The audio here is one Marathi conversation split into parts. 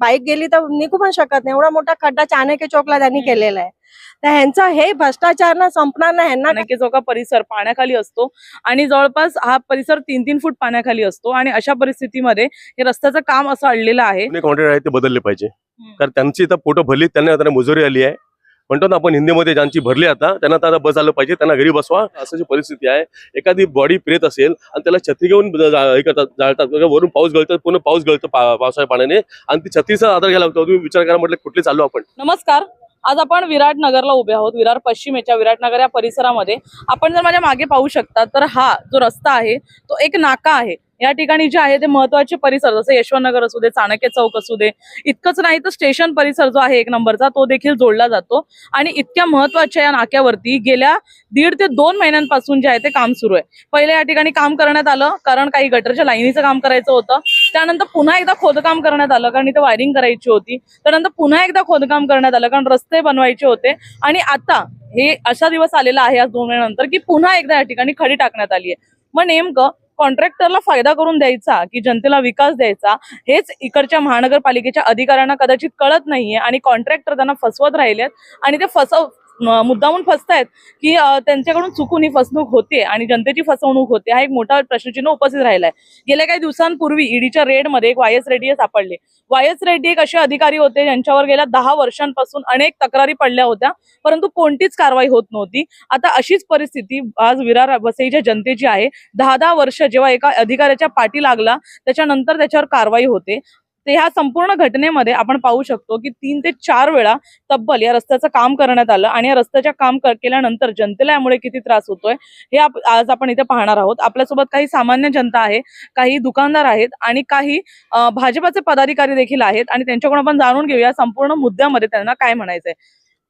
बाईक गेली तर निघू पण शकत नाही. एवढा मोठा खड्डा चाणक्य चौकला त्यांनी. केलेला आहे. तर ह्यांचं हे भ्रष्टाचार ना संपणार नाही. ह्यांना नाके चौका परिसर पाण्याखाली असतो आणि जवळपास हा परिसर तीन तीन फूट पाण्याखाली असतो आणि अशा परिस्थितीमध्ये हे रस्त्याचं काम असं अडलेलं आहे. पुणे कॉन्ट्रॅक्ट आहे ते बदलले पाहिजे. कारण त्यांची इथं पोटं भरली त्यांना आता मुजुरी आली आहे. म्हणतो ना आपण हिंदीमध्ये ज्यांची भरली आता त्यांना आता बस आलं पाहिजे त्यांना घरी बसवा असं जी परिस्थिती आहे. एखादी बॉडी प्रेत असेल आणि त्याला छत्री घेऊन हे करतात जाळतात वरून पाऊस गळतात पूर्ण पाऊस गळतो पावसाळ्या पाण्याने आणि ती छत्रीचा आधार घ्यायला लागतो तुम्ही विचार करा म्हटलं कुठले चाललो आपण? नमस्कार. आज आपण विराट नगरला उभे आहोत. विरार पश्चिमेच्या विराटनगर या परिसरामध्ये. आपण जर माझ्या मागे पाहू शकता तर हा जो रस्ता आहे तो एक नाका आहे. या ठिकाणी जे आहे ते महत्त्वाचे परिसर जसं यशवंतनगर असू दे चाणक्य चौक असू दे इतकंच नाही तर स्टेशन परिसर जो आहे एक नंबरचा तो देखील जोडला जातो. आणि इतक्या महत्त्वाच्या या नाक्यावरती गेल्या दीड ते दोन महिन्यांपासून जे आहे ते काम सुरू आहे. पहिले या ठिकाणी काम करण्यात आलं कारण काही गटरच्या लाईनीचं काम करायचं होतं. त्यानंतर पुन्हा एकदा खोदकाम करण्यात आलं कारण इथे वायरिंग करायची होती. त्यानंतर पुन्हा एकदा खोदकाम करण्यात आलं कारण रस्ते बनवायचे होते. आणि आता हे असा दिवस आलेला आहे आज दोन महिन्यानंतर की पुन्हा एकदा या ठिकाणी खडी टाकण्यात आली आहे. मग नेमकं कॉन्ट्रॅक्टरला फायदा करून द्यायचा की जनतेला विकास द्यायचा हेच इकडच्या महानगरपालिकेच्या अधिकाऱ्यांना कदाचित कळत नाहीये आणि कॉन्ट्रॅक्टर त्यांना फसवत राहिलेत आणि ते फसव मुद्दामून फसतायत की त्यांच्याकडून चुकून ही फसवणूक होते आणि जनतेची फसवणूक होते हा एक मोठा प्रश्नचिन्ह उपस्थित राहिलाय. गेल्या काही दिवसांपूर्वी ईडीच्या रेडमध्ये एक वाय एस रेड्डी हे सापडले. वाय एस रेड्डी एक असे अधिकारी होते ज्यांच्यावर गेल्या दहा वर्षांपासून अनेक तक्रारी पडल्या होत्या परंतु कोणतीच कारवाई होत नव्हती. आता अशीच परिस्थिती आज विरार वसईच्या जनतेची आहे. दहा दहा वर्ष जेव्हा एका अधिकाऱ्याच्या पाठी लागला त्याच्यानंतर त्याच्यावर कारवाई होते. ते ह्या संपूर्ण घटनेमध्ये आपण पाहू शकतो की तीन ते चार वेळा तब्बल या रस्त्याचं काम करण्यात आलं आणि या रस्त्याच्या काम केल्यानंतर जनतेला यामुळे किती त्रास होतोय हे आप- आज आपण इथे पाहणार आहोत. आपल्यासोबत काही सामान्य जनता आहे काही दुकानदार आहेत आणि काही भाजपाचे पदाधिकारी देखील आहेत आणि त्यांच्याकडून आपण जाणून घेऊया संपूर्ण मुद्द्यामध्ये त्यांना काय म्हणायचंय.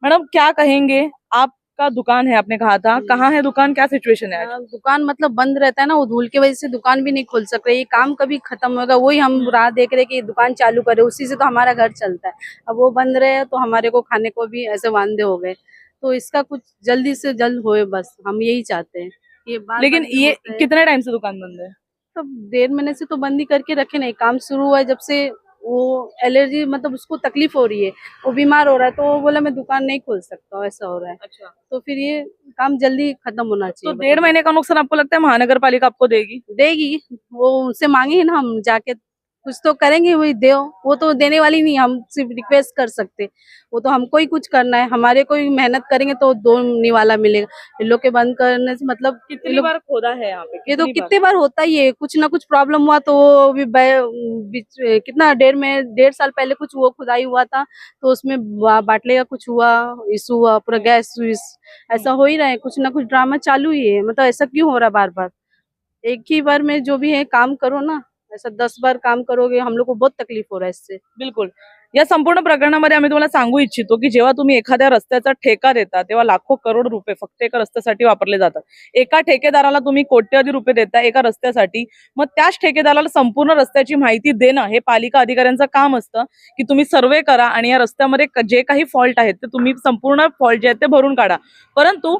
मॅडम क्या कहेंगे? आप आपका दुकान है आपने कहा था। हम्म। कहाँ है दुकान? क्या सिचुएशन है? हाँ, दुकान मतलब बंद रहता है ना वो धूल की वजह से दुकान भी नहीं खोल सकते ये काम कभी खत्म होगा वही हम राह देख रहे हैं कि दुकान चालू करे उसी से तो हमारा घर चलता है। अब वो बंद रहे तो हमारे को खाने को भी ऐसे वादे हो गए। तो इसका कुछ जल्दी से जल्द होए बस हम यही चाहते हैं ये लेकिन ये कितने टाइम से दुकान बंद है? तो डेढ़ महीने से तो बंद ही करके रखे नहीं काम शुरू हुआ है जब से वो एलर्जी मतलब उसको तकलीफ़ हो रही है वो बीमार हो रहा है तो वो बोला मैं दुकान नहीं खोल सकता ऐसा हो रहा है। अच्छा। तो फिर ये काम जल्दी खत्म होना चाहिए तो चाहिए डेढ़ महीने का नुकसान आपको लगता है महानगर पालिका आपको देगी? देगी। वो उनसे मांगे ना हम जाके कुछ तो करेंगे वही दो वो तो देने वाली नहीं हम सिर्फ़ रिक्वेस्ट कर सकते। वो तो हमको ही कुछ करना है। हमारे को ही मेहनत करेंगे तो दो निवाला मिलेगा। इन लोग के बंद करने से मतलब कितनी बार खोदा है यहाँ पे? ये तो कितने बार? होता ही है। कुछ ना कुछ प्रॉब्लम हुआ तो वो भी कितना डेढ़ में डेढ़ साल पहले कुछ वो खुदाई हुआ था तो उसमें बाटले का कुछ हुआ इशू हुआ पूरा गैस विस ऐसा हो ही रहा है। कुछ ना कुछ ड्रामा चालू ही है। मतलब ऐसा क्यों हो रहा है बार बार एक ही बार में जो भी है काम करो ना। ऐसा दस बार काम करोगे हम लोग को बहुत तकलीफ हो रहा है इससे। बिलकुल। या संपूर्ण प्रकरणामध्ये आम्ही तुम्हाला सांगू इच्छितो की जेव्हा तुम्ही एखाद्या रस्त्याचा ठेका देता तेव्हा लाखो करोड रुपये फक्त एका रस्त्यासाठी वापरले जातात. एका ठेकेदाराला तुम्ही कोट्यवधी रुपये देता एका रस्त्यासाठी. मग त्याच ठेकेदाराला संपूर्ण रस्त्याची माहिती देणं हे पालिका अधिकाऱ्यांचं काम असतं की तुम्ही सर्वे करा आणि या रस्त्यामध्ये जे काही फॉल्ट आहेत ते तुम्ही संपूर्ण फॉल्ट जे आहेत ते भरून काढा. परंतु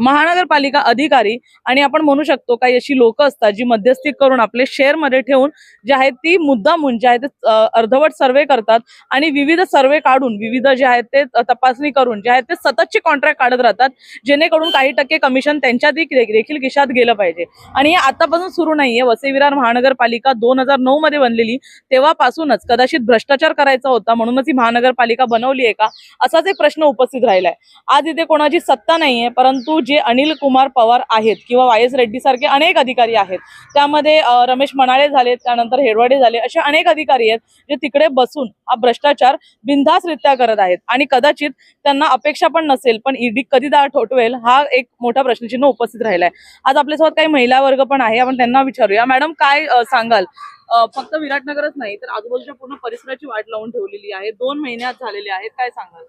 महानगरपालिका अधिकारी आणि आपण म्हणू शकतो काही अशी लोक असतात जी मध्यस्थी करून आपले शेअरमध्ये ठेवून जे आहेत ती मुद्दामून जे आहे ते अर्धवट सर्वे करतात आणि विविध सर्वे काढून विविध जे आहेत ते तपासणी करून जे आहेत ते सततचे कॉन्ट्रॅक्ट काढत राहतात जेणेकरून काही टक्के कमिशन त्यांच्या देखील देखील खिशात गेलं पाहिजे. आणि हे आतापासून सुरू नाहीये. वसई विरार महानगरपालिका दोन हजार नऊ मध्ये बनलेली तेव्हापासूनच कदाचित भ्रष्टाचार करायचा होता म्हणूनच ही महानगरपालिका बनवली आहे का? असाच एक प्रश्न उपस्थित राहिलाय. आज इथे कोणाची सत्ता नाहीये परंतु जे अनिल कुमार पवार आहेत किंवा वाय एस रेड्डी सारखे अनेक अधिकारी आहेत त्यामध्ये रमेश मनाळे झाले त्यानंतर हेडवाडे झाले असे अनेक अधिकारी आहेत जे तिकडे बसून हा भ्रष्टाचार बिनधास्तरित्या करत आहेत. आणि कदाचित त्यांना अपेक्षा पण नसेल पण ईडी कधी दा ठोठवेल हा एक मोठा प्रश्नचिन्ह उपस्थित राहिलाय. आज आपल्यासोबत काही महिला वर्ग पण आहे आपण त्यांना विचारूया. मॅडम काय सांगाल? फक्त विराटनगरच नाही तर आजूबाजूच्या पूर्ण परिसराची वाट लावून ठेवलेली आहे. दोन महिन्यात झालेले आहेत काय सांगाल?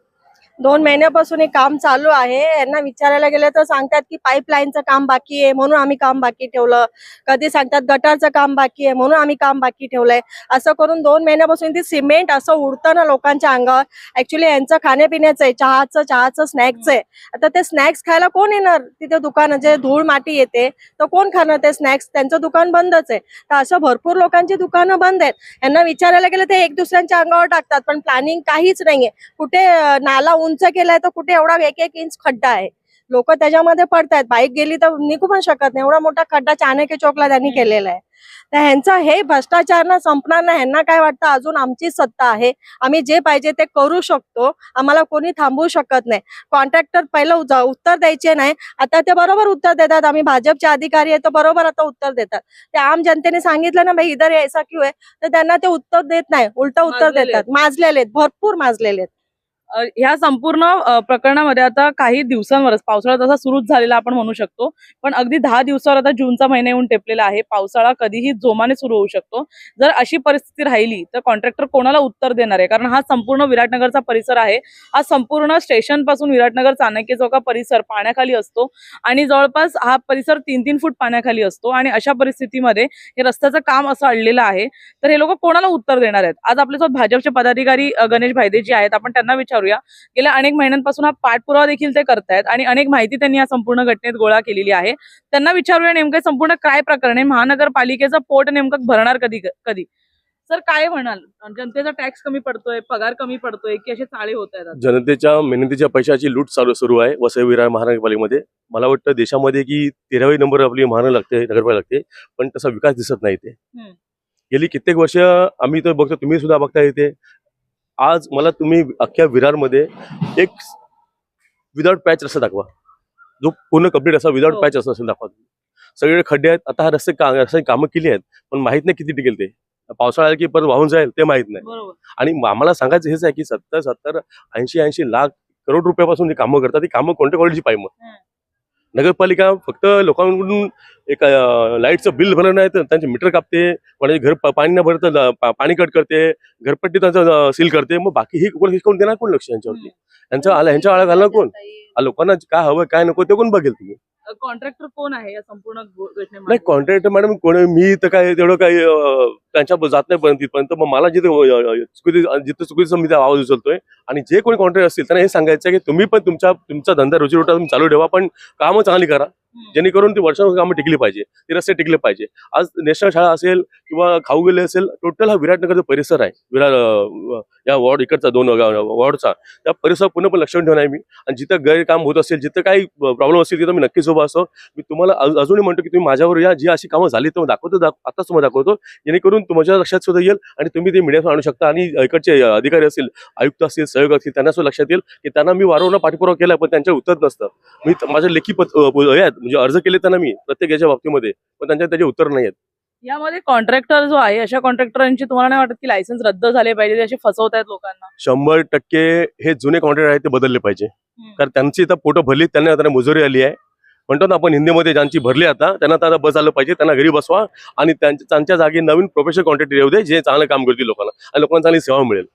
दोन महिन्यापासून हे काम चालू आहे. यांना विचारायला गेलं तर सांगतात की पाईपलाईनचं काम बाकी आहे म्हणून आम्ही काम बाकी ठेवलं. कधी सांगतात गटारचं काम बाकी आहे म्हणून आम्ही काम बाकी ठेवलंय. असं करून दोन महिन्यापासून ती सिमेंट असं उडतं ना लोकांच्या अंगावर. ऍक्च्युली यांचं खाण्यापिण्याचं आहे चहाचं चहाचं स्नॅक्स आहे. आता ते स्नॅक्स खायला कोण येणार? तिथे दुकान जे धूळ माती येते तर कोण खाणार ते स्नॅक्स त्यांचं दुकान बंदच आहे. तर असं भरपूर लोकांची दुकानं बंद आहेत. यांना विचारायला गेलं ते एक दुसऱ्यांच्या अंगावर टाकतात पण प्लॅनिंग काहीच नाहीये. कुठे नाला उंच केलाय तर कुठे एवढा एक एक इंच खड्डा आहे. लोक त्याच्यामध्ये पडतायत. बाईक गेली तर निघू पण शकत नाही. एवढा मोठा खड्डा चाणक्य चौकला त्यांनी केलेला आहे. तर ह्यांचा हे भ्रष्टाचार ना संपणार नाही. ह्यांना काय वाटतं? अजून आमची सत्ता आहे. आम्ही जे पाहिजे ते करू शकतो. आम्हाला कोणी थांबवू शकत नाही. कॉन्ट्रॅक्टर पहिलं उत्तर द्यायचे नाही. आता ते बरोबर उत्तर देतात. आम्ही भाजपचे अधिकारी आहे तर बरोबर आता उत्तर देतात. ते आम जनतेने सांगितलं ना भाई इधर ऐसा क्यों आहे तर त्यांना ते उत्तर देत नाही. उलट उत्तर देतात. माजलेले आहेत. भरपूर माजलेले आहेत. ह्या संपूर्ण प्रकरणामध्ये आता काही दिवसांवरच पावसाळा तसा सुरूच झालेला आपण म्हणू शकतो. पण अगदी दहा दिवसावर आता जूनचा महिना येऊन टेपलेला आहे. पावसाळा कधीही जोमाने सुरू होऊ शकतो. जर अशी परिस्थिती राहिली तर कॉन्ट्रॅक्टर कोणाला उत्तर देणार आहे? कारण हा संपूर्ण विराटनगरचा परिसर आहे. हा संपूर्ण स्टेशनपासून विराटनगर चाणक्य चौका परिसर पाण्याखाली असतो. आणि जवळपास हा परिसर तीन तीन फूट पाण्याखाली असतो. आणि अशा परिस्थितीमध्ये हे रस्त्याचं काम असं अडलेलं आहे. तर हे लोक कोणाला उत्तर देणार आहेत? आज आपल्यासोबत भाजपचे पदाधिकारी गणेश भायदेजी आहेत आपण त्यांना विचारूया गेल्या अनेक महिन्यांपासून हा पाठपुरावा देखील ते करतायत आणि अनेक माहिती त्यांनी या संपूर्ण घटनेत गोळा केलेली आहे. त्यांना विचारूया नेमकं संपूर्ण काय प्रकरण आहे? महानगरपालिकेचं पोट नेमकं भरणार कधी कधी? सर काय म्हणाल? जनतेचा टॅक्स कमी पडतोय पगार कमी पडतोय की असे चाळे होत आहेत? जनतेच्या मेहनतीच्या पैशाची लूट चालू सुरू आहे वसई विरार महानगरपालिकेमध्ये. मला वाटतं देशामध्ये की तेरावी नंबर आपली महानगर लागते नगरपालिका लागते पण तसा विकास दिसत नाही ते. गेली कित्येक वर्ष आम्ही तर बघतो तुम्ही सुद्धा बघता इथे. आज मला तुम्ही अख्ख्या विरारमध्ये एक विदाउट पॅच रस्ता दाखवा. जो पूर्ण कंप्लीट असा विदाउट हो. पॅच रस्ता असेल दाखवा. सगळे खड्डे आहेत. आता हा रस्ते का रस्ते कामं केली आहेत पण माहीत नाही किती टिकेल ते. पावसाळा आला की परत वाहून जाईल ते माहीत नाही. आणि आम्हाला सांगायचं हेच आहे की सत्तर सत्तर ऐंशी ऐंशी लाख करोड रुपयापासून जी कामं करतात ती कामं कोणत्या क्वालिटीची पाहिजे. नगरपालिका फक्त लोकांकडून एक लाईटचं बिल भरलं नाही तर त्यांचे मीटर कापते कोणाचे घर पाणी न भरत पाणी कट करते घरपट्टी त्यांचं सील करते मग बाकी हे कोण हे कोण देणार कोण लक्ष यांच्यावरती? यांचं आला यांच्या आळा घालणार कोण? लोकांना काय हवं काय नको ते कोण बघेल तुम्ही? कॉन्ट्रॅक्टर कोण आहे या संपूर्ण नाही कॉन्ट्रॅक्टर मॅडम कोण मी तर काय तेवढं काही त्यांच्या जात नाही पर्यंत तिथपर्यंत मग मला जिथे अं, चुकीची जिथे चुकीचं मी त्या आवाज उचलतोय आणि जे कोणी कॉन्ट्रॅक्ट असतील त्यांना हे सांगायचं की तुम्ही पण तुमच्या तुमचा धंदा रोजीरोटा तुम्ही चालू ठेवा पण कामं चांगली करा. जेणेकरून ती वर्षानुवर्ष कामं टिकली पाहिजे ते रस्ते टिकले पाहिजे. आज नॅशनल शाळा असेल किंवा खाऊ गेले असेल टोटल हा विराटनगरचा परिसर आहे. विराट या वॉर्ड इकडचा दोन वॉर्डचा. त्या परिसर पूर्णपणे लक्षात ठेवून आहे मी. आणि जिथं गैरकाम होत असेल जिथं काही प्रॉब्लेम असेल तिथं मी नक्कीच उभा असतो. मी तुम्हाला अजूनही म्हणतो की तुम्ही माझ्यावर या. जी अशी कामं झाली तर दाखवतो आताच तुम्हाला दाखवतो. जेणेकरून तुमच्या लक्षात सुद्धा येईल आणि तुम्ही ते मीडियावर आणू शकता. आणि इकडचे अधिकारी असतील आयुक्त असतील सहयोग असतील त्यांना सुद्धा लक्षात येईल की त्यांना मी वारंवार पाठपुरावा केला पण त्यांच्या उत्तर नसतं. मी माझ्या लेखी पत आहेत. म्हणजे अर्ज केले त्यांना मी प्रत्येक याच्या बाबतीमध्ये पण त्यांच्या त्याचे उत्तर नाही आहेत. यामध्ये कॉन्ट्रॅक्टर जो आहे अशा कॉन्ट्रॅक्टरांची तुम्हाला नाही वाटत की लायसन्स रद्द झाले पाहिजे असे फसवत आहेत लोकांना? शंभर टक्के हे जुने कॉन्ट्रॅक्ट आहेत ते बदलले पाहिजे. कारण त्यांची तर पोटं भरली त्यांना आता मुजुरी आली आहे. म्हणतो ना आपण हिंदीमध्ये ज्यांची भरली आता त्यांना आता बस आलं पाहिजे त्यांना घरी बसवा आणि त्यांच्या त्यांच्या जागी नवीन प्रोफेशनल कॉन्ट्रॅक्टर येऊ दे जे चांगलं काम करतील लोकांना. आणि लोकांना चांगली सेवा मिळेल.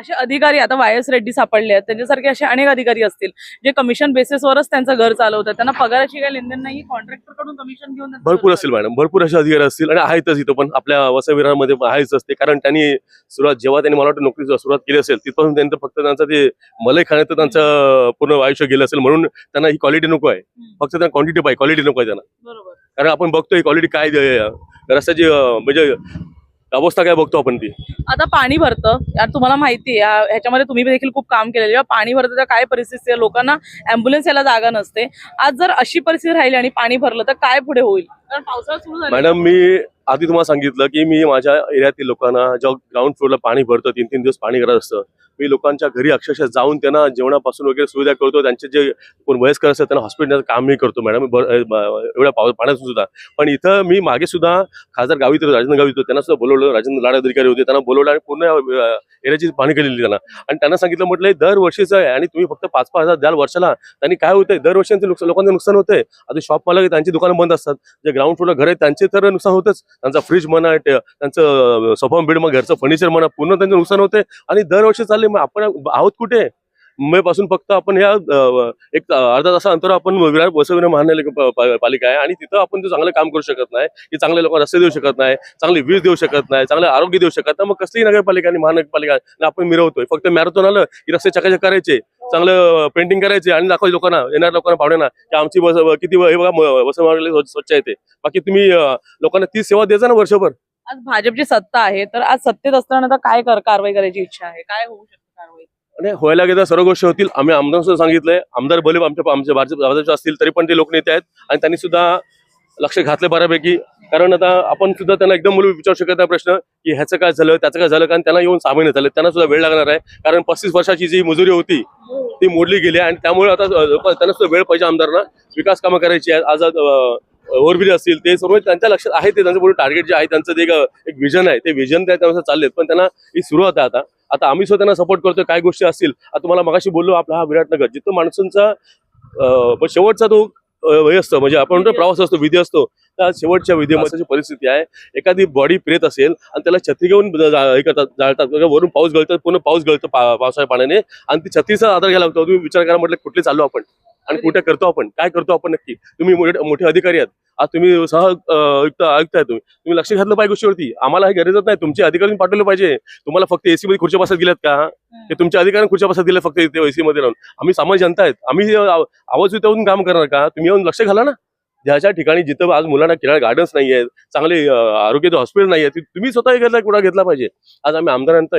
असे अधिकारी आता वाय एस रेड्डी सापडले आहेत. त्यांच्यासारखे असे अनेक अधिकारी असतील जे कमिशन बेसिसवरच त्यांचं घर चालवतात. त्यांना पगाराची काही लेनदेन नाही कॉन्ट्रॅक्टरकडून कमिशन घेऊन भरपूर असतील मॅडम भरपूर असे अधिकारी असतील आणि आहेतच इथं पण. आपल्या वसविरामध्ये आहेच असते. कारण त्यांनी सुरुवात जेव्हा त्यांनी मला वाटतं नोकरी सुरुवात केली असेल तिथपासून त्यांचं फक्त त्यांचं ते मलाई खाण्यात त्यांचं पूर्ण आयुष्य गेलं असेल. म्हणून त्यांना ही क्वालिटी नको आहे. फक्त त्यांना क्वांटिटी पाहिजे. क्वालिटी नको आहे त्यांना. बरोबर. कारण आपण बघतोय क्वालिटी काय रस्त्याची म्हणजे अवस्था काय बघतो आपण ती? आता पाणी भरतं. यार तुम्हाला माहिती आहे ह्याच्यामध्ये तुम्ही देखील खूप काम केलेलं किंवा पाणी भरतं तर काय परिस्थिती आहे? लोकांना अँब्युलन्स यायला जागा नसते. आज जर अशी परिस्थिती राहिली आणि पाणी भरलं तर काय पुढे होईल? मॅडम मी आधी तुम्हाला सांगितलं की मी माझ्या एरियातील लोकांना जेव्हा ग्राउंड फ्लोरला पाणी भरतं तीन तीन दिवस पाणी करत असतं मी लोकांच्या घरी अक्षरशः जाऊन त्यांना जेवणापासून वगैरे सुविधा करतो त्यांचे जे कोण वयस्कर असतात त्यांना हॉस्पिटलचं कामही करतो मॅडम एवढ्या पाव पाण्यातून सुद्धा. पण इथं मी मागे सुद्धा खासदार गावी तर राजेंद्र गावीत होते त्यांना सुद्धा बोलवलं राजेंद्र लाड अधिकारी होते त्यांना बोलवलं आणि पूर्ण एरियाची पाणी केलेली त्यांना. आणि त्यांना सांगितलं म्हटलं दरवर्षीच दरवर्षीचं आहे आणि तुम्ही फक्त पाच पाच हजार द्याल वर्षाला त्यांनी काय होतंय दरवर्षी नुकसान लोकांचं नुकसान होतंय. आता शॉप मालक त्यांची दुकानं बंद असतात जे ग्राउंड फ्लोअरला घर आहे त्यांचे तर नुकसान होतच. त्यांचा फ्रीज म्हणा त्यांचं सोफा बेड मग घरचं फर्निचर म्हणा पूर्ण त्यांचं नुकसान होते आणि दरवर्षी चालले मग आपण आहोत कुठे? मुंबईपासून फक्त आपण ह्या एक अर्धा तासा अंतर आपण विरार बसविणे महानगरपालिका आहे. आणि तिथं आपण चांगलं काम करू शकत नाही की चांगले लोक रस्ते देऊ शकत नाही चांगली वीज देऊ शकत नाही चांगलं आरोग्य देऊ शकत नाही मग कसली नगरपालिका आणि महानगरपालिका आपण मिरवतोय. फक्त मॅरेथॉन आलं की रस्ते चकाचक करायचे. चांगलं पेंटिंग करायचे आणि दाखवायचे लोकांना येणाऱ्या लोकांना पाहुण्यांना की आमची बस किती हे बघा मार्गाला स्वच्छ- येते बाकी तुम्ही लोकांना ती सेवा द्यायचा ना वर्षभर. आज भाजपची सत्ता आहे तर आज सत्तेत असताना आता काय कर कारवाई करायची इच्छा आहे? काय होऊ शकते कारवाई? आणि व्हायला गेल्या सर्व गोष्टी होतील. आम्ही आमदार सुद्धा सांगितलंय आमदार भले आमच्या आमच्या भाजप भाजपचे असतील तरी पण ते लोकनेते आहेत. आणि त्यांनी सुद्धा लक्ष घातले बऱ्यापैकी. कारण आता आपण सुद्धा त्यांना एकदम मुलं विचारू शकत नाही प्रश्न की ह्याचं काय झालं त्याचं काय झालं कारण त्यांना येऊन सहा महिने झाले त्यांना सुद्धा वेळ लागणार आहे. कारण पस्तीस वर्षाची जी मजुरी होती ती मोडली गेली आहे. आणि त्यामुळे आता त्यांना सुद्धा वेळ पाहिजे आमदारांना. विकास कामं करायची आहे आज ओव्हरब्रिज असतील ते सर्व त्यांच्या लक्षात आहे ते. त्यांचं पुढे टार्गेट जे आहे त्यांचं ते एक विजन आहे ते विजन त्या त्यानुसार चाललेत. पण त्यांना ही सुरुवात आहे आता. आता आम्ही सुद्धा त्यांना सपोर्ट करतोय काय गोष्टी असतील. आता तुम्हाला मगाशी बोललो आपला हा विराटनगर जिथं माणसांचा अं, शेवटचा तो हे असतो. म्हणजे आपण म्हणतो प्रवास असतो विधी असतो. त्या शेवटच्या विधीमध्ये अशी परिस्थिती आहे. एखादी बॉडी प्रेत असेल आणि त्याला छत्री घेऊन हे करतात जाळतात. वरून पाऊस गळतात पूर्ण पाऊस गळतं पावसाळ्या पाण्याने. आणि ती छत्रीचा आधार घ्यायला लागतो. तुम्ही विचार करा म्हटलं कुठले चाललो आपण? आणि कुठे करतो आपण? काय करतो आपण नक्की? तुम्ही मोठे अधिकारी आहात. आज तुम्ही सह आयुक्त आहे तुम्ही. तुम्ही लक्ष घातलं पाहिजे गोष्टीवरती. आम्हाला हे गरजच नाही. तुमचे अधिकारी पाठवले पाहिजे. तुम्हाला फक्त एसी मध्ये खुर्च्या बसत गेल्यात का? ते तुमच्या अधिकाऱ्यांना खुर्च्या बसत दिल्या फक्त इथे एसी मध्ये राहून. आम्ही सामान्य जनता आहेत. आम्ही आव- आवाज उठवून काम करणार का? तुम्ही येऊन लक्ष घाला ना. ज्याच्या ठिकाणी जिथं आज मुलांना खेळायला गार्डन्स नाही आहेत चांगले आरोग्याचे हॉस्पिटल नाही आहेत तुम्ही स्वतः हे घेतला कुठं घेतला पाहिजे? आज आम्ही आमदारांना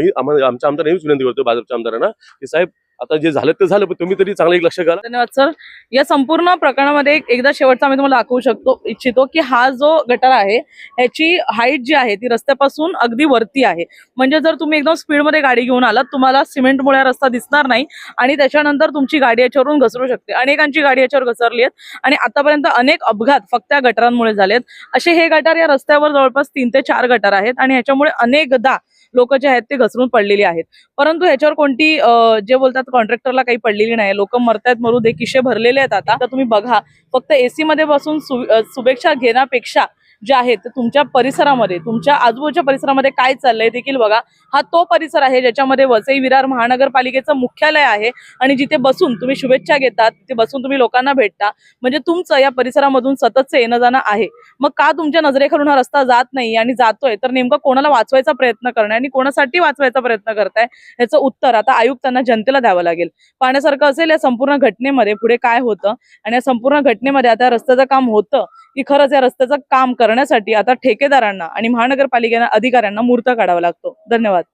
आमच्या आमदारांना हीच विनंती करतो भाजपच्या आमदारांना की साहेब आता जे झालं ते झालं पण तुम्ही तरी चांगलं एक लक्ष घाला. धन्यवाद सर. या संपूर्ण प्रकरणामध्ये एकदा शेवटचा आम्ही तुम्हाला दाखवू शकतो इच्छितो की हा जो गटार आहे ह्याची हाईट जी आहे ती रस्त्यापासून अगदी वरती आहे. म्हणजे जर तुम्ही एकदम स्पीडमध्ये गाडी घेऊन आलात तुम्हाला सिमेंटमुळे रस्ता दिसणार नाही आणि त्याच्यानंतर तुमची गाडी याच्यावरून घसरू शकते. अनेकांची गाडी याच्यावर घसरली आहेत आणि आतापर्यंत अनेक अपघात फक्त या गटारांमुळे झालेत. असे हे गटार या रस्त्यावर जवळपास तीन ते चार गटार आहेत आणि ह्याच्यामुळे अनेकदा लोक जे आहेत ते घसरून पडलेली आहेत. परंतु ह्याच्यावर कोणती जे बोलतात कॉन्ट्रॅक्टरला काही पडलेली नाही लोक मरतायत मरू दे किशे भरलेले आहेत आता. तर तुम्ही बघा फक्त एसी मध्ये बसून सु- शुभेच्छा घेण्यापेक्षा जे आहेत ते तुमच्या परिसरामध्ये तुमच्या आजूबाजूच्या परिसरामध्ये काय चाललंय देखील बघा. हा तो परिसर आहे ज्याच्यामध्ये वसई विरार महानगरपालिकेचं मुख्यालय आहे आणि जिथे बसून तुम्ही शुभेच्छा घेतात तिथे बसून तुम्ही लोकांना भेटता. म्हणजे तुमचं या परिसरामधून सततचं येणं जाणं आहे. मग का तुमच्या नजरेखालून हा रस्ता जात नाही आणि जातोय? तर नेमकं कोणाला वाचवायचा प्रयत्न करणे आणि कोणासाठी वाचवायचा प्रयत्न करताय? याचं उत्तर आता आयुक्तांना जनतेला द्यावं लागेल. पाहण्यासारखं असेल या संपूर्ण घटनेमध्ये पुढे काय होतं? आणि या संपूर्ण घटनेमध्ये आता रस्त्याचं काम होतं की खरंच या रस्त्याचं काम करणं करण्यासाठी आता ठेकेदारांना आणि महानगरपालिकेना अधिकाऱ्यांना मूर्त काढावा लागतो. धन्यवाद.